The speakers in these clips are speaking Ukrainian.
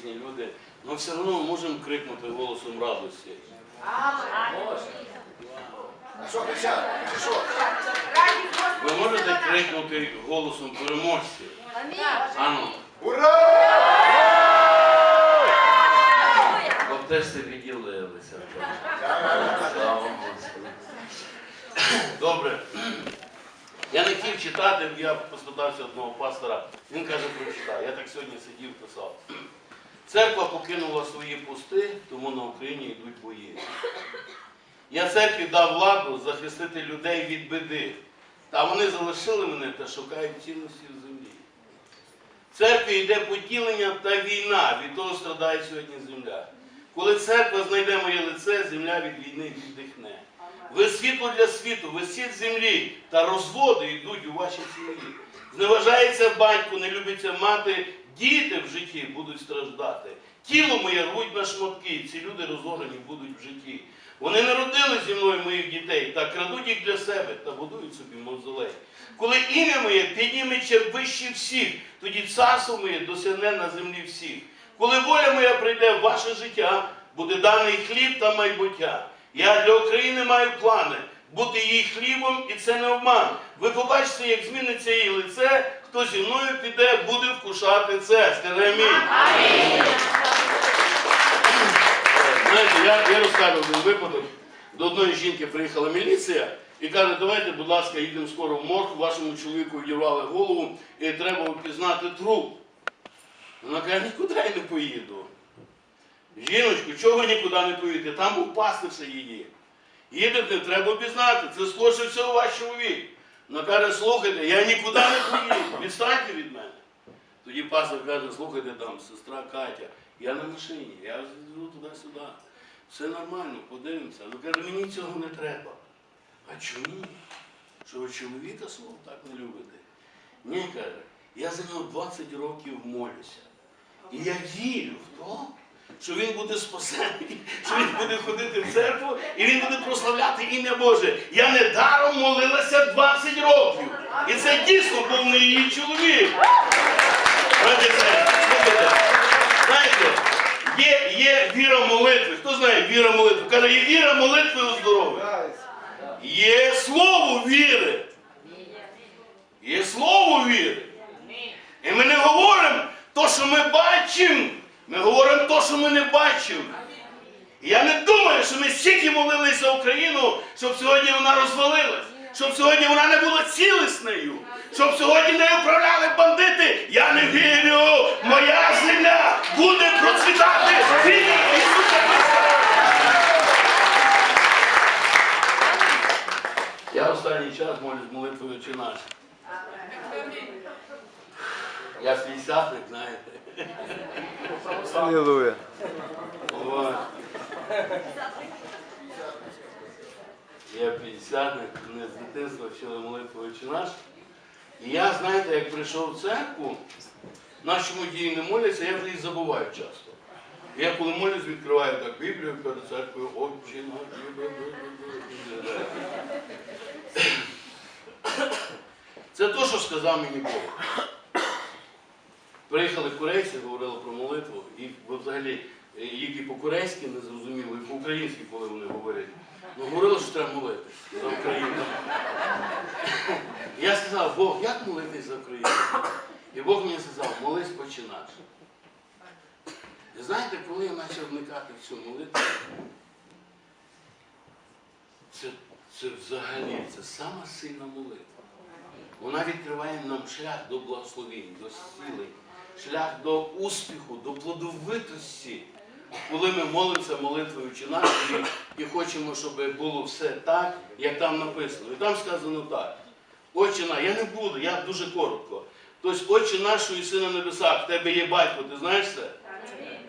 різні люди, але все одно можемо крикнути голосом радості. Що що? Ви можете крикнути голосом переможців? Ану, Баптисти відділилися. Добре. Я не хотів читати, я поспитався одного пастора. Він каже, прочитай. Я так сьогодні сидів, писав. Церква покинула свої пусти, тому на Україні йдуть бої. Я церкві дав владу захистити людей від біди. Та вони залишили мене та шукають цінності в землі. В церкві йде поділення та війна, від того страдає сьогодні земля. Коли церква знайде моє лице, земля від війни віддихне. Ви світло для світу, ви сіль землі, та розводи йдуть у вашій сім'ї. Зневажається батько, не любиться мати, діти в житті будуть страждати. Тіло моє рвуть на шматки, ці люди розорені будуть в житті. Вони не родили зі мною моїх дітей, та крадуть їх для себе та будують собі мавзолей. Коли ім'я моє підніметься вище всіх, тоді царство моє досягне на землі всіх. Коли воля моя прийде в ваше життя, буде даний хліб та майбуття. Я для України маю плани бути її хлібом, і це не обман. Ви побачите, як зміниться її лице, хто зі мною піде, буде вкушати це. Скажи амінь. Знаєте, я, я розказував один випадок. До одної жінки приїхала міліція і каже, давайте, будь ласка, їдемо скоро в морг, вашому чоловіку відірвали голову і треба впізнати труп. Вона каже, нікуди я не поїду. Жіночку, чого нікуди не поїдете? Там був пастирша її. Їдете, треба пізнати. Це скорше всього ваш чоловік. Вона каже, слухайте, я нікуди не поїду. Відстаньте від мене. Тоді пастор каже, слухайте там, сестра Катя, я на машині, я йду туди-сюди. Все нормально, подивимося. Ну каже, мені цього не треба. А чому? Що ви чоловіка свого так не любите? Ні, каже, я за нього 20 років молюся. І я вірю в то, що він буде спасений, що він буде ходити в церкву і він буде прославляти ім'я Боже. Я недаром молилася 20 років. І це дійсно був не її чоловік. Знаєте, є, є віра молитви. Хто знає віра молитви? Каже, є віра молитви у здоров'я. Є слово віри. Є слово віри. І ми не говоримо то, що ми бачимо. Ми говоримо то, що ми не бачимо. Я не думаю, що ми стільки молилися за Україну, щоб сьогодні вона розвалилась, щоб сьогодні вона не була цілісною, щоб сьогодні не управляли бандити. Я не вірю, моя земля буде процвітати в Ісуса Христа. Я останній час молюсь молитвою чи наш. Я свійсятник, знаєте. Аллилуйя. От. Я п'ятдесятник, мене з дитинства вчили молитву «Отче наш. І я, знаєте, як прийшов в церкву, нашому дії не моляться, я вже їх забуваю часто. І я коли молюсь, відкриваю так Біблію перед церквою, отче наш. Це то, що сказав мені Бог. Приїхали корейці, говорили про молитву, і взагалі е, їх і по-корейськи не зрозуміло, і по-українськи, коли вони говорять. Ну, говорили, що треба молитись за Україну. Я сказав, Бог, як молитись за Україну? І Бог мені сказав, молись починаш. І знаєте, коли я почав вникати в цю молитву, це, це взагалі це сама сильна молитва. Вона відкриває нам шлях до благословень, до зцілень, шлях до успіху, до плодовитості. Коли ми молимося молитвою чи нашою і хочемо, щоб було все так, як там написано. І там сказано так. Отче наш, я не буду, я дуже коротко. Тобто, Отче наш, що єси небесах, в тебе є батько, ти знаєш це?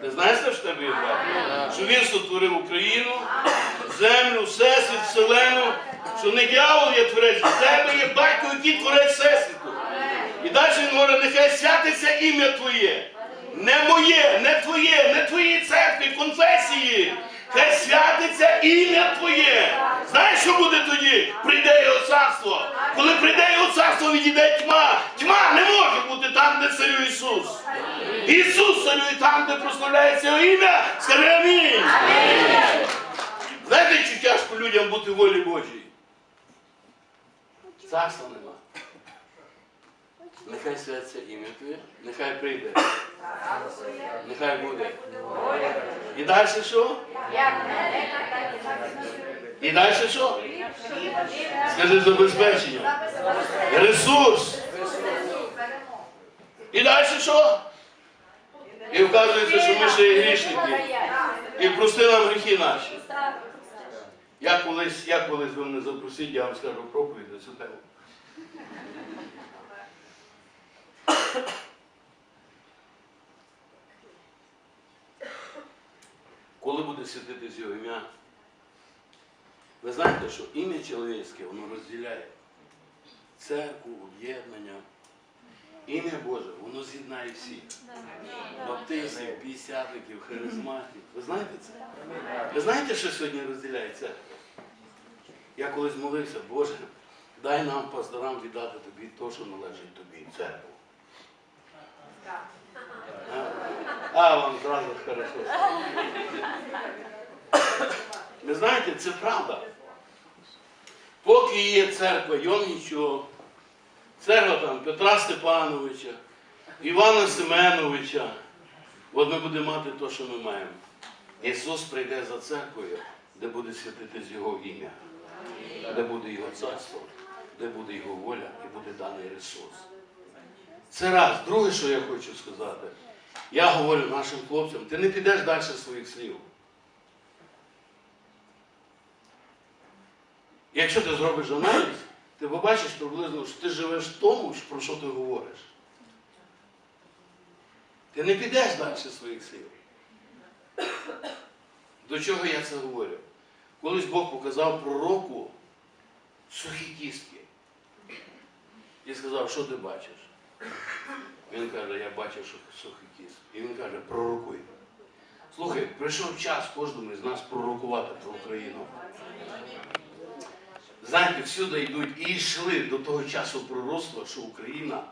Ти знаєш, це, що в тебе є батько? Що він сотворив Україну, землю, всесвіт, вселену, що не дьявол є творець, в тебе є батько, який творець всесвіту. Говорить, нехай святиться ім'я Твоє. Не моє, не твоє, не твої церкви, конфесії. Хай святиться ім'я Твоє. Знаєш, що буде тоді? Прийде його царство. Коли прийде його царство, відійде тьма. Тьма не може бути там, де де царю Ісус. Ісус царює там, де прославляється його ім'я. Скажи амінь. Знаєте, чи тяжко людям бути волі Божій? Царства нема. Нехай святиться ім'я Твоє, нехай прийде. Нехай буде. І далі що? І далі що? Скажи забезпечення. Ресурс. І далі що? І вказується, що ми ще є грішники. І прости нам гріхи наші. Я колись, я колись ви мене запросіть, я вам скажу проповідь на цю тему. Коли буде святитись його ім'я? Ви знаєте, що ім'я чоловічське, воно розділяє церкву, об'єднання. Ім'я Боже, воно з'єднає всіх. Баптистів, п'ятдесятників, харизматів. Ви знаєте це? Ви знаєте, що сьогодні розділяє церкву? Я колись молився, Боже, дай нам пасторам віддати тобі те, що належить тобі, церкву. А, вам зразу хорошо. Ви знаєте, це правда. Поки є церква Йомнічого, церква там Петра Степановича, Івана Семеновича, от ми будемо мати те, що ми маємо. Ісус прийде за церквою, де буде святитись Його ім'я, де буде Його царство, де буде Його воля і буде даний ресурс. Це раз. Друге, що я хочу сказати, я говорю нашим хлопцям, ти не підеш далі своїх слів. Якщо ти зробиш аналіз, ти побачиш приблизно, що ти живеш в тому, про що ти говориш. Ти не підеш далі своїх слів. До чого я це говорю? Колись Бог показав пророку сухі кістки. І сказав, що ти бачиш? Він каже, я бачив що сухий кіст. І він каже, пророкуй. Слухай, прийшов час кожному з нас пророкувати про Україну. Знаєте, всюди йдуть і йшли до того часу пророцтва, що Україна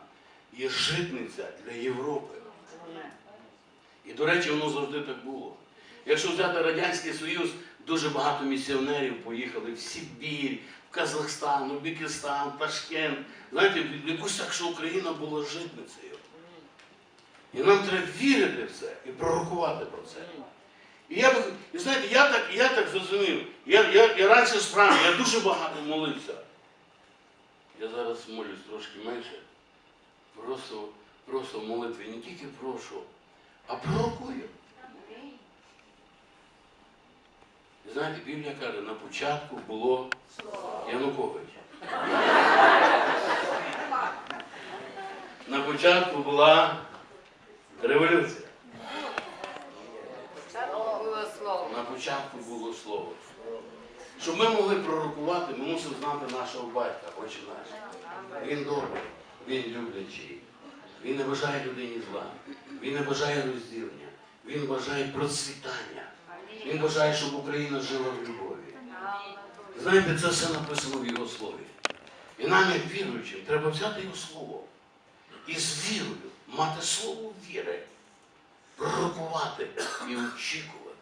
є житниця для Європи. І, до речі, воно завжди так було. Якщо взяти Радянський Союз, дуже багато місіонерів поїхали в Сибір, в Казахстан, Узбекистан, Ташкент. Знаєте, якось так, що Україна була житницею. І нам треба вірити в це і пророкувати про це. І я і знаєте, я так, я так зрозумів. Я, я, я раніше справді, я дуже багато молився. Я зараз молюсь трошки менше. Просто, просто молитві не тільки прошу, а пророкую. Знаєте, Біблія каже, на початку було Янукович. На початку була революція. На початку було слово. Щоб ми могли пророкувати, ми мусимо знати нашого батька, Отче наш. Він добрий, він люблячий. Він не бажає людині зла. Він не бажає розділення. Він бажає процвітання. Він бажає, щоб Україна жила в любові. Знаєте, це все написано в його слові. І нам, як віруючим, треба взяти його слово і з вірою мати слово віри, пророкувати і очікувати.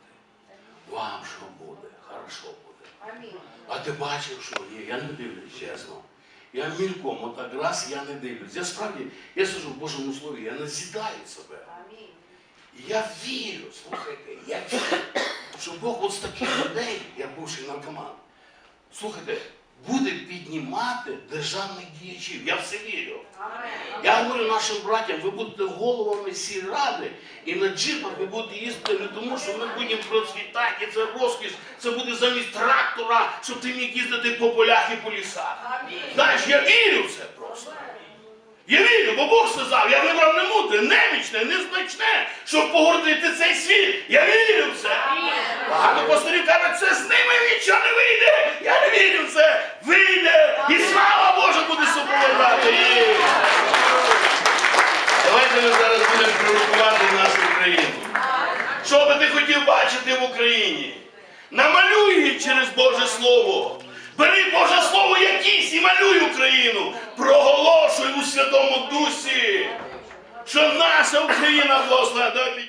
Вам що буде, хорошо буде. А ти бачив, що є? Я не дивлюсь, чесно. Я мільком, отак раз я не дивлюсь. Я справді, я сижу в Божому Слові, я назідаю себе. І я вірю, слухайте, я вірю, що Бог от з таких людей, я бувший наркоман, слухайте, буде піднімати державних діячів. Я в це вірю. Я говорю нашим братям, ви будете головами сільради, і на джипах ви будете їздити не тому, що ми будемо процвітати, і це розкіш, це буде замість трактора, щоб ти міг їздити по полях і по лісах. Знаєш, я вірю в це. Я вірю, бо Бог сказав, я вибрав не мудре, немічне, незначне, щоб погордити цей світ. Я вірю в це. Багато пасторів кажуть, це з ними нічого не вийде. Я не вірю в це. Вийде. І слава Божа буде супроводжати. Давайте ми зараз будемо пророкувати нашу Україну. Що би ти хотів бачити в Україні? Намалюй її через Боже Слово. Бери Боже Слово якісь і малюй Україну. Проголошуй у Святому Дусі. Що наша Україна благословена.